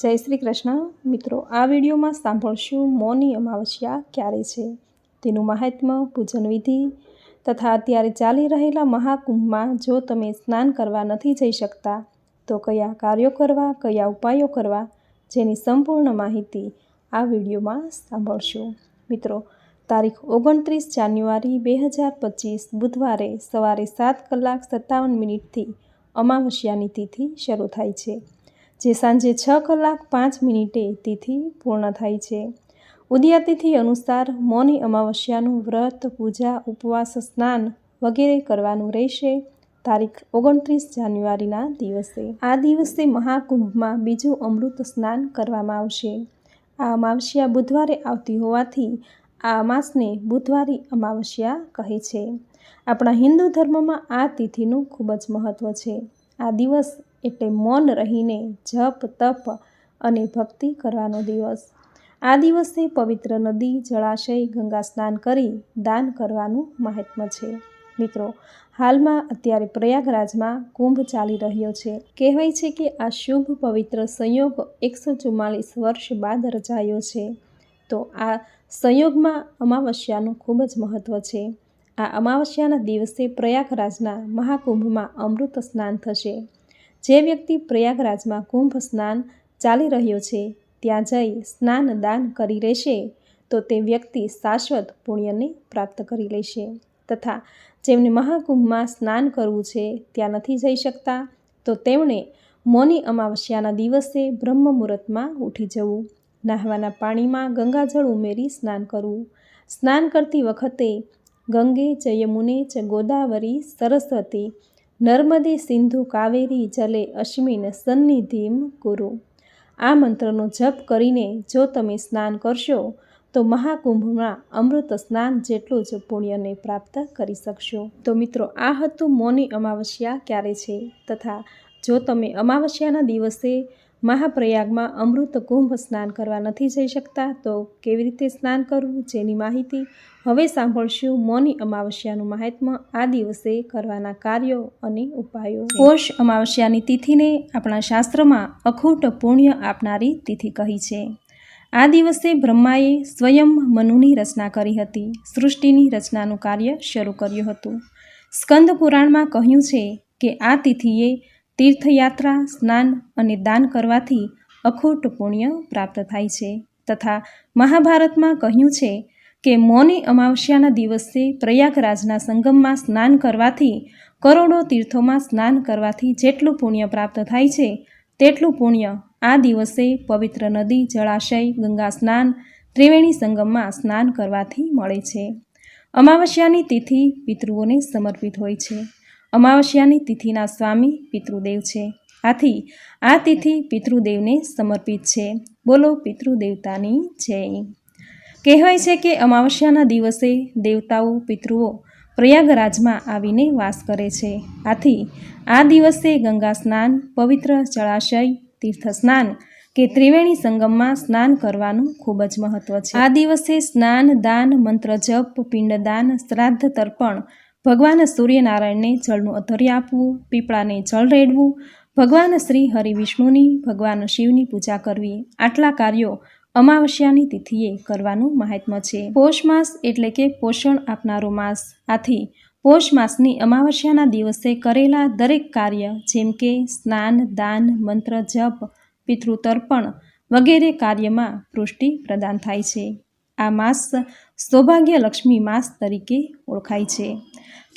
જય શ્રી કૃષ્ણ. મિત્રો, આ વિડીયોમાં સાંભળશું મૌની અમાવસ્યા ક્યારે છે? તેનું મહાત્મ્ય પૂજન વિધિ તથા અત્યારે ચાલી રહેલા મહાકુંભમાં જો તમે સ્નાન કરવા નથી જઈ શકતા, તો કયા કાર્યો કરવા, કયા ઉપાયો કરવા, જેની સંપૂર્ણ માહિતી આ વિડીયોમાં સાંભળશું. મિત્રો, તારીખ ઓગણત્રીસ જાન્યુઆરી બે હજાર પચીસ બુધવારે સવારે સાત કલાક સત્તાવન મિનિટથી અમાવસ્યાની તિથિ શરૂ થાય છે. જે સાંજે છ કલાક પાંચ મિનિટે તિથિ પૂર્ણ થાય છે. ઉદયાતિથિ અનુસાર મૌની અમાવસ્યાનું વ્રત, પૂજા, ઉપવાસ, સ્નાન વગેરે કરવાનું રહેશે. તારીખ ઓગણત્રીસ જાન્યુઆરીના દિવસે. આ દિવસે મહાકુંભમાં બીજું અમૃત સ્નાન કરવામાં આવશે. આ અમાવસ્યા બુધવારે આવતી હોવાથી આ અમાસને બુધવારી અમાવસ્યા કહે છે. આપણા હિન્દુ ધર્મમાં આ તિથિનું ખૂબ જ મહત્ત્વ છે. આ દિવસ એટલે મૌન રહીને જપ, તપ અને ભક્તિ કરવાનો દિવસ. આ દિવસે પવિત્ર નદી, જળાશય, ગંગા સ્નાન કરી દાન કરવાનું મહાત્મ્ય છે. મિત્રો, હાલમાં અત્યારે પ્રયાગરાજમાં કુંભ ચાલી રહ્યો છે. કહેવાય છે કે આ શુભ, પવિત્ર સંયોગ એકસો ચુમ્માલીસ વર્ષ બાદ રચાયો છે. તો આ સંયોગમાં અમાવસ્યાનું ખૂબ જ મહત્ત્વ છે. આ અમાવસ્યાના દિવસે પ્રયાગરાજના મહાકુંભમાં અમૃત સ્નાન થશે. જે વ્યક્તિ પ્રયાગરાજમાં કુંભ સ્નાન ચાલી રહ્યો છે, ત્યાં જઈ સ્નાન દાન કરી લેશે તો તે વ્યક્તિ શાશ્વત પુણ્યને પ્રાપ્ત કરી લેશે. તથા જેમને મહાકુંભમાં સ્નાન કરવું છે, ત્યાં નથી જઈ શકતા, તો તેમણે મોની અમાવસ્યાના દિવસે બ્રહ્મ મુહૂર્તમાં ઉઠી જવું, નાહવાના પાણીમાં ગંગાજળ ઉમેરી સ્નાન કરવું. સ્નાન કરતી વખતે ગંગે ચ યમુને ચ ગોદાવરી સરસ્વતી નર્મદે સિંધુ કાવેરી જલે અશ્મિન સન્નિધિમ કુરુ. આ મંત્રનો જપ કરીને જો તમે સ્નાન કરશો, તો મહાકુંભમાં અમૃત સ્નાન જેટલું જ પુણ્યને પ્રાપ્ત કરી શકશો. તો મિત્રો, આ હતું મૌની અમાવસ્યા ક્યારે છે? તથા જો તમે અમાવસ્યાના દિવસે મહાપ્રયાગમાં અમૃત કુંભ સ્નાન કરવા નથી જઈ શકતા, તો કેવી રીતે સ્નાન કરવું જેની માહિતી હવે સાંભળશું મૌની અમાવસ્યાનું મહાત્મ્ય આ દિવસે કરવાના કાર્યો અને ઉપાયો. પોષ અમાવસ્યાની તિથિને આપણા શાસ્ત્રમાં અખૂટ પુણ્ય આપનારી તિથિ કહી છે. આ દિવસે બ્રહ્માએ સ્વયં મનુની રચના કરી હતી. સૃષ્ટિની રચનાનું કાર્ય શરૂ કર્યું હતું. સ્કંદ પુરાણમાં કહ્યું છે કે આ તિથિએ તીર્થયાત્રા, સ્નાન અને દાન કરવાથી અખોટ પુણ્ય પ્રાપ્ત થાય છે. તથા મહાભારતમાં કહ્યું છે કે, મૌની અમાવસ્યાના દિવસે પ્રયાગરાજના સંગમમાં સ્નાન કરવાથી, કરોડો તીર્થોમાં સ્નાન કરવાથી જેટલું પુણ્ય પ્રાપ્ત થાય છે, તેટલું પુણ્ય આ દિવસે પવિત્ર નદી, જળાશય, ગંગા સ્નાન, ત્રિવેણી સંગમમાં સ્નાન કરવાથી મળે છે. અમાવસ્યાની તિથિ પિતૃઓને સમર્પિત હોય છે. અમાવસ્યાની તિથિના સ્વામી પિતૃદેવ છે. આથી આ તિથિ પિતૃદેવને સમર્પિત છે. બોલો પિતૃદેવતાની જય. કહેવાય છે કે અમાવસ્યાના દિવસે દેવતાઓ, પિતૃઓ પ્રયાગરાજમાં આવીને વાસ કરે છે. આથી આ દિવસે ગંગા સ્નાન, પવિત્ર જળાશય, તીર્થ સ્નાન કે ત્રિવેણી સંગમમાં સ્નાન કરવાનું ખૂબ જ મહત્વ છે. આ દિવસે સ્નાન, દાન, મંત્ર જપ, પિંડદાન, શ્રાદ્ધ, તર્પણ ભગવાન સૂર્યનારાયણને જળનું અધર્ય આપવું, પીપળાને જળ રેડવું, ભગવાન શ્રી હરિ વિષ્ણુની, ભગવાન શિવની પૂજા કરવી, આટલા કાર્યો અમાવસ્યાની તિથિએ કરવાનું મહાત્મ્ય છે. પોષ માસ એટલે કે પોષણ આપનારો માસ. આથી પોષ માસની અમાવસ્યાના દિવસે કરેલા દરેક કાર્ય જેમ કે સ્નાન, દાન, મંત્ર, જપ, પિતૃતર્પણ વગેરે કાર્યમાં પુષ્ટિ પ્રદાન થાય છે. આ માસ સૌભાગ્ય લક્ષ્મી માસ તરીકે ઓળખાય છે.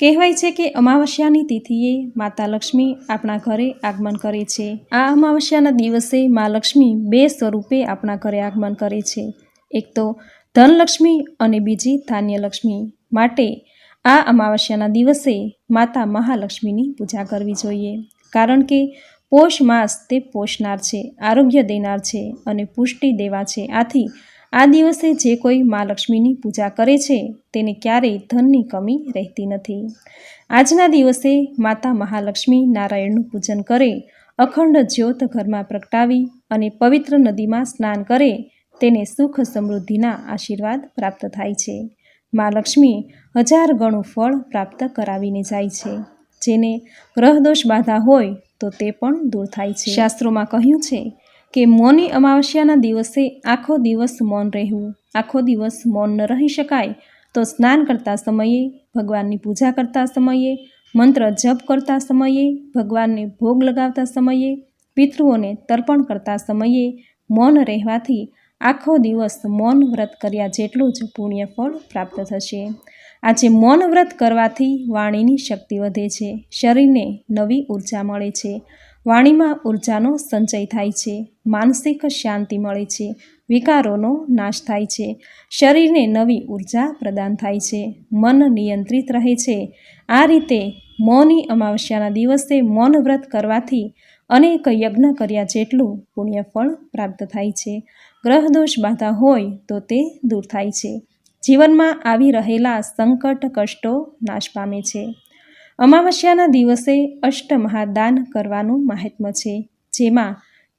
કહેવાય છે કે અમાવસ્યાની તિથિએ માતા લક્ષ્મી આપણા ઘરે આગમન કરે છે. આ અમાવસ્યાના દિવસે મા લક્ષ્મી બે સ્વરૂપે આપણા ઘરે આગમન કરે છે. એક તો ધનલક્ષ્મી અને બીજી ધાન્યલક્ષ્મી. માટે આ અમાવસ્યાના દિવસે માતા મહાલક્ષ્મીની પૂજા કરવી જોઈએ. કારણ કે પોષ માસ તે પોષનાર છે, આરોગ્ય દેનાર છે અને પુષ્ટિ દેવા છે. આથી આ દિવસે જે કોઈ મા લક્ષ્મીની પૂજા કરે છે, તેને ક્યારેય ધનની કમી રહેતી નથી. આજના દિવસે માતા મહાલક્ષ્મી નારાયણનું પૂજન કરે, અખંડ જ્યોત ઘરમાં પ્રગટાવી અને પવિત્ર નદીમાં સ્નાન કરે, તેને સુખ સમૃદ્ધિના આશીર્વાદ પ્રાપ્ત થાય છે. મા લક્ષ્મી હજાર ગણું ફળ પ્રાપ્ત કરાવીને જાય છે. જેને ગ્રહદોષ બાધા હોય તો તે પણ દૂર થાય છે. શાસ્ત્રોમાં કહ્યું છે કે મૌની અમાવસ્યાના દિવસે આખો દિવસ મૌન રહેવું. આખો દિવસ મૌન ન રહી શકાય તો સ્નાન કરતા સમયે, ભગવાનની પૂજા કરતા સમયે, મંત્ર જપ કરતા સમયે, ભગવાનને ભોગ લગાવતા સમયે, પિતૃઓને તર્પણ કરતા સમયે મૌન રહેવાથી આખો દિવસ મૌન વ્રત કર્યા જેટલું જ પુણ્ય ફળ પ્રાપ્ત થશે. આજે મૌન વ્રત કરવાથી વાણીની શક્તિ વધે છે, શરીરને નવી ઊર્જા મળે છે. વાણીમાં ઉર્જાનો સંચય થાય છે, માનસિક શાંતિ મળે છે, વિકારોનો નાશ થાય છે, શરીરને નવી ઊર્જા પ્રદાન થાય છે, મન નિયંત્રિત રહે છે. આ રીતે મૌની અમાવસ્યાના દિવસે મૌન વ્રત કરવાથી અનેક યજ્ઞ કર્યા જેટલું પુણ્યફળ પ્રાપ્ત થાય છે. ગ્રહદોષ બાધા હોય તો તે દૂર થાય છે. જીવનમાં આવી રહેલા સંકટ કષ્ટો નાશ પામે છે. અમાવસ્યાના દિવસે અષ્ટમહાદાન કરવાનું મહાત્મ્ય છે, જેમાં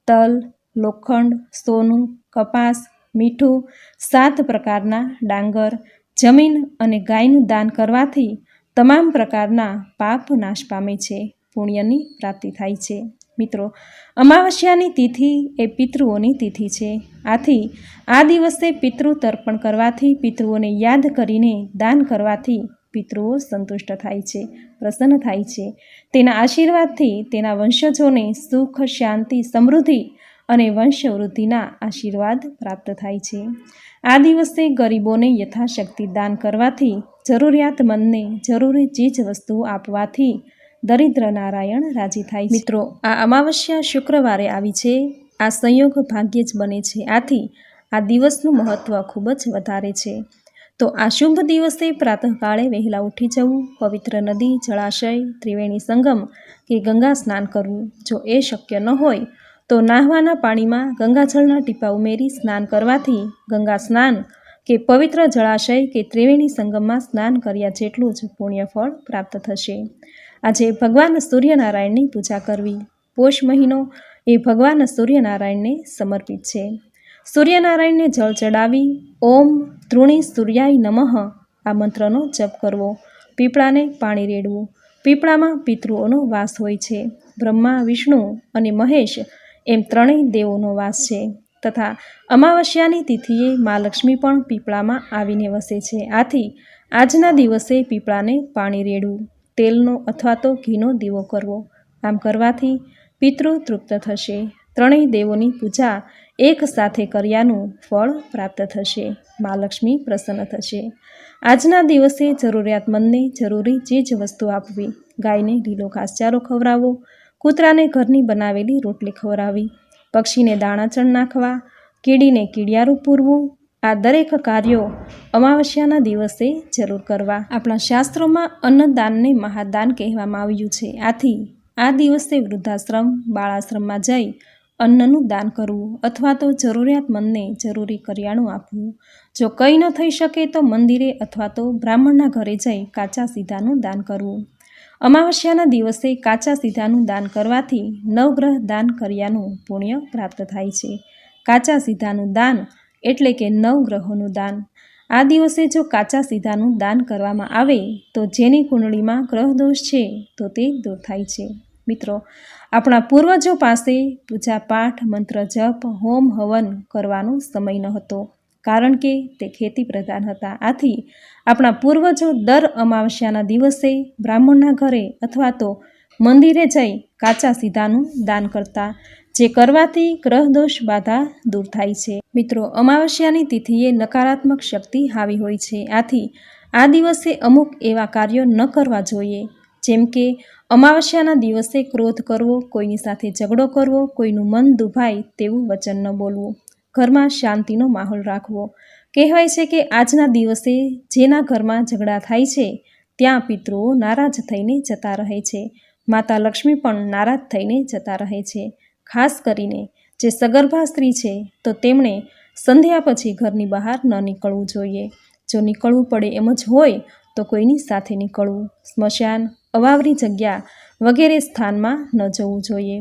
તલ, લોખંડ, સોનું, કપાસ, મીઠું, સાત પ્રકારના ડાંગર, જમીન અને ગાયનું દાન કરવાથી તમામ પ્રકારના પાપ નાશ પામે છે, પુણ્યની પ્રાપ્તિ થાય છે. મિત્રો, અમાવસ્યાની તિથિ એ પિતૃઓની તિથિ છે. આથી આ દિવસે પિતૃ તર્પણ કરવાથી પિતૃઓને યાદ કરીને દાન કરવાથી પિતૃઓ સંતુષ્ટ થાય છે. પ્રસન્ન થાય છે. તેના આશીર્વાદથી તેના વંશજોને સુખ, શાંતિ, સમૃદ્ધિ અને વંશવૃદ્ધિના આશીર્વાદ પ્રાપ્ત થાય છે. આ દિવસે ગરીબોને યથાશક્તિ દાન કરવાથી જરૂરિયાતમંદને જરૂરી ચીજ વસ્તુઓ આપવાથી દરિદ્ર નારાયણ રાજી થાય મિત્રો, આ અમાવસ્યા શુક્રવારે આવી છે. આ સંયોગ ભાગ્યે જ બને છે. આથી આ દિવસનું મહત્ત્વ ખૂબ જ વધારે છે. તો આ શુભ દિવસે પ્રાતઃકાળે વહેલા ઉઠી જવું, પવિત્ર નદી, જળાશય, ત્રિવેણી સંગમ કે ગંગા સ્નાન કરવું, જો એ શક્ય ન હોય, તો નાહવાના પાણીમાં ગંગાજળના ટીપા ઉમેરી સ્નાન કરવાથી ગંગા સ્નાન કે પવિત્ર જળાશય કે ત્રિવેણી સંગમમાં સ્નાન કર્યા જેટલું જ પુણ્યફળ પ્રાપ્ત થશે. આજે ભગવાન સૂર્યનારાયણની પૂજા કરવી, પોષ મહિનો એ ભગવાન સૂર્યનારાયણને સમર્પિત છે. સૂર્યનારાયણને જળ ચડાવી, ઓમ તૃણી સૂર્યાય નમઃ, આ મંત્રનો જપ કરવો. પીપળાને પાણી રેડવું. પીપળામાં પિતૃઓનો વાસ હોય છે. બ્રહ્મા, વિષ્ણુ અને મહેશ એમ ત્રણેય દેવોનો વાસ છે. તથા અમાવસ્યાની તિથિએ મા લક્ષ્મી પણ પીપળામાં આવીને વસે છે. આથી આજના દિવસે પીપળાને પાણી રેડવું, તેલનો અથવા તો ઘીનો દીવો કરવો. આમ કરવાથી પિતૃ તૃપ્ત થશે. ત્રણેય દેવોની પૂજા એક સાથે કર્યાનું ફળ પ્રાપ્ત થશે. મા લક્ષ્મી પ્રસન્ન થશે. આજના દિવસે જરૂરિયાતમંદને જરૂરી ચીજ વસ્તુ આપવી. ગાયને લીલો ઘાસચારો ખવડાવવો કૂતરાને ઘરની બનાવેલી રોટલી ખવડાવવી પક્ષીને દાણાચણ નાખવા. કીડીને કીડિયારું પૂરવું. આ દરેક કાર્યો અમાવસ્યાના દિવસે જરૂર કરવા. આપણા શાસ્ત્રોમાં અન્નદાનને મહાદાન કહેવામાં આવ્યું છે. આથી આ દિવસે વૃદ્ધાશ્રમ, બાળાશ્રમમાં જઈ અન્નનું દાન કરવું અથવા તો જરૂરિયાતમંદને જરૂરી કરિયાણું આપવું. જો કંઈ ન થઈ શકે તો મંદિરે અથવા તો બ્રાહ્મણના ઘરે જઈ કાચા સીધાનું દાન કરવું. અમાવસ્યાના દિવસે કાચા સીધાનું દાન કરવાથી નવગ્રહ દાન કર્યાનું પુણ્ય પ્રાપ્ત થાય છે. કાચા સીધાનું દાન એટલે કે નવગ્રહોનું દાન. આ દિવસે જો કાચા સીધાનું દાન કરવામાં આવે તો જેની કુંડળીમાં ગ્રહદોષ છે તો તે દૂર થાય છે. મિત્રો આપણા પૂર્વજો પાસે પૂજા પાઠ, મંત્ર જપ, હોમ હવન કરવાનો સમય ન હતો કારણ કે તે ખેતી પ્રધાન હતા. આથી આપણા પૂર્વજો દર અમાવસ્યાના દિવસે બ્રાહ્મણના ઘરે અથવા તો મંદિરે જઈ કાચા સીધાનું દાન કરતા, જે કરવાથી ગ્રહદોષ બાધા દૂર થાય છે. મિત્રો, અમાવસ્યાની તિથિએ નકારાત્મક શક્તિ હાવી હોય છે. આથી આ દિવસે અમુક એવા કાર્યો ન કરવા જોઈએ. જેમ કે અમાવસ્યાના દિવસે ક્રોધ કરવો, કોઈની સાથે ઝઘડો કરવો, કોઈનું મન દુભાય તેવું વચન ન બોલવું. ઘરમાં શાંતિનો માહોલ રાખવો. કહેવાય છે કે આજના દિવસે જેના ઘરમાં ઝઘડા થાય છે, ત્યાં પિતૃઓ નારાજ થઈને જતા રહે છે. માતા લક્ષ્મી પણ નારાજ થઈને જતા રહે છે. ખાસ કરીને જે સગર્ભા સ્ત્રી છે, તો તેમણે સંધ્યા પછી ઘરની બહાર ન નીકળવું જોઈએ. જો નીકળવું પડે એમ જ હોય, તો કોઈની સાથે નીકળવું. સ્મશાન અવાવરી જગ્યા વગેરે સ્થાનમાં ન જવું જોઈએ.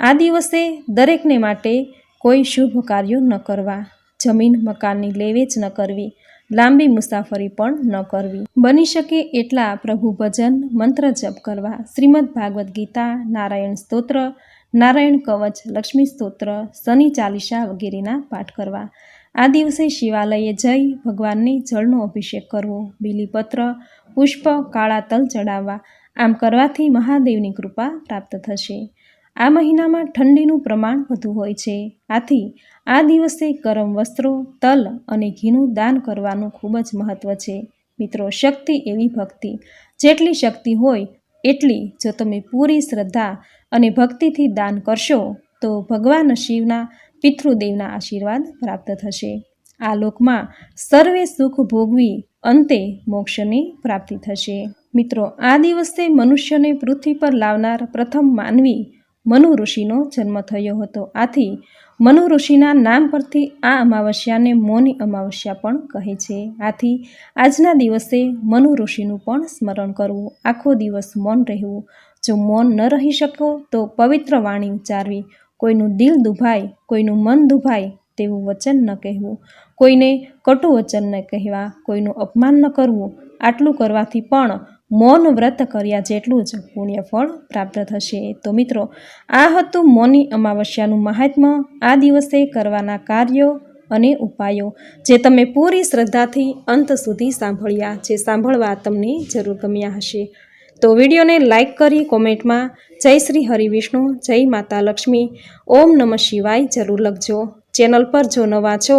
આ દિવસે દરેકને માટે કોઈ શુભ કાર્યો ન કરવા, જમીન મકાનની લેવેચ ન કરવી, લાંબી મુસાફરી પણ ન કરવી. બની શકે એટલા પ્રભુ ભજન, મંત્ર જપ કરવા. શ્રીમદ ભાગવદ્ ગીતા, નારાયણ સ્તોત્ર, નારાયણ કવચ, લક્ષ્મી સ્તોત્ર, શનિ ચાલીસા વગેરેના પાઠ કરવા. આ દિવસે શિવાલયે જઈ ભગવાનને જળનો અભિષેક કરવો, બીલીપત્ર, પુષ્પ, કાળા તલ ચડાવવા આમ કરવાથી મહાદેવની કૃપા પ્રાપ્ત થશે. આ મહિનામાં ઠંડીનું પ્રમાણ વધુ હોય છે. આથી આ દિવસે ગરમ વસ્ત્રો, તલ અને ઘીનું દાન કરવાનું ખૂબ જ મહત્ત્વ છે. મિત્રો, શક્તિ એવી ભક્તિ. જેટલી શક્તિ હોય, એટલી જો તમે પૂરી શ્રદ્ધા અને ભક્તિથી દાન કરશો, તો ભગવાન શિવના, પિતૃદેવના આશીર્વાદ પ્રાપ્ત થશે. આ લોકમાં સર્વે સુખ ભોગવી અંતે મોક્ષની પ્રાપ્તિ થશે. મિત્રો, આ દિવસે મનુષ્યને પૃથ્વી પર લાવનાર પ્રથમ માનવી મનુ ઋષિનો જન્મ થયો હતો. આથી મનુ ઋષિના નામ પરથી આ અમાવસ્યાને મૌની અમાવસ્યા પણ કહે છે. આથી આજના દિવસે મનુ ઋષિનું પણ સ્મરણ કરવું, આખો દિવસ મૌન રહેવું. જો મૌન ન રહી શકો, તો પવિત્ર વાણી ઉચ્ચારવી, કોઈનું દિલ દુભાય, કોઈનું મન દુભાય તેવું વચન ન કહેવું. કોઈને કટુ વચન ન કહેવા, કોઈનું અપમાન ન કરવું, આટલું કરવાથી પણ મૌન વ્રત કર્યા જેટલું જ પુણ્યફળ પ્રાપ્ત થશે. તો મિત્રો, આ હતું મૌની અમાવસ્યાનું મહાત્મ્ય. આ દિવસે કરવાના કાર્યો અને ઉપાયો જે તમે પૂરી શ્રદ્ધાથી અંત સુધી સાંભળ્યા, જે સાંભળવા તમને જરૂર ગમ્યા હશે. તો વિડીયોને લાઇક કરી કોમેન્ટમાં જય શ્રી હરિવિષ્ણુ જય માતા લક્ષ્મી. ઓમ નમઃ શિવાય જરૂર લખજો. ચેનલ પર જો નવા છો